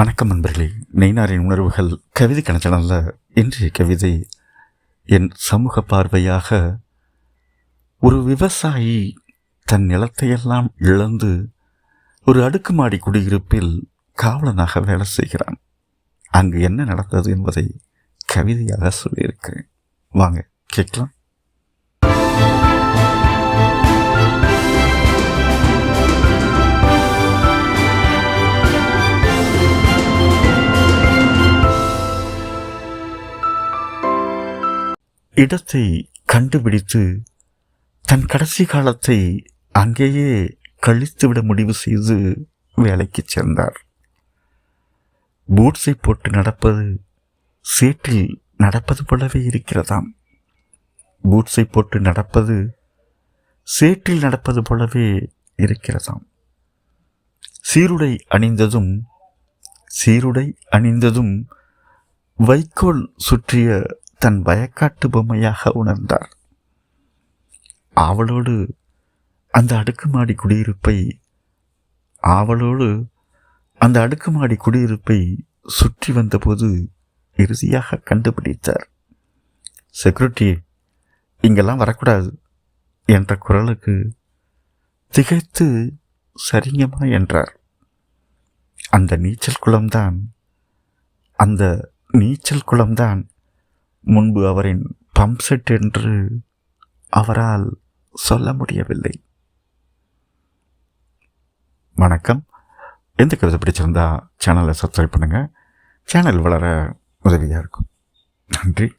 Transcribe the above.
வணக்கம் நண்பர்களே. நெய்னாரின் உணர்வுகள் கவிதை கணச்சனல்ல இன்றைய கவிதை என் சமூக பார்வையாக ஒரு விவசாயி தன் நிலத்தையெல்லாம் இழந்து ஒரு அடுக்குமாடி குடியிருப்பில் காவலனாக வேலை செய்கிறான். அங்கு என்ன நடந்தது என்பதை கவிதையாக சொல்லியிருக்கிறேன். வாங்க கேட்கலாம். இடத்தை கண்டுபிடித்து தன் கடைசி காலத்தை அங்கேயே கழித்துவிட முடிவு செய்து வேலைக்கு சேர்ந்தார். பூட்ஸை போட்டு நடப்பது சீட்டில் நடப்பது போலவே இருக்கிறதாம். பூட்ஸை போட்டு நடப்பது சேற்றில் நடப்பது போலவே இருக்கிறதாம். சீருடை அணிந்ததும் சீருடை அணிந்ததும் வைக்கோல் சுற்றிய தன் வயக்காட்டு பொம்மையாக உணர்ந்தார் ஆவலோடு அந்த அடுக்குமாடி குடியிருப்பை ஆவலோடு அந்த அடுக்குமாடி குடியிருப்பை சுற்றி வந்தபோது இறுதியாக கண்டுபிடித்தார். செக்யூரிட்டி இங்கெல்லாம் வரக்கூடாது என்ற குரலுக்கு திகைத்து சரிங்கம்மா என்றார். அந்த நீச்சல் குளம்தான் அந்த நீச்சல் குளம்தான் முன்பு அவரின் பம்ப் செட் என்று அவரால் சொல்ல முடியவில்லை. வணக்கம். எந்த கவிதை பிடிச்சிருந்தா சேனலை சப்ஸ்கிரைப் பண்ணுங்கள் சேனல் வளர உதவியாக இருக்கும். நன்றி.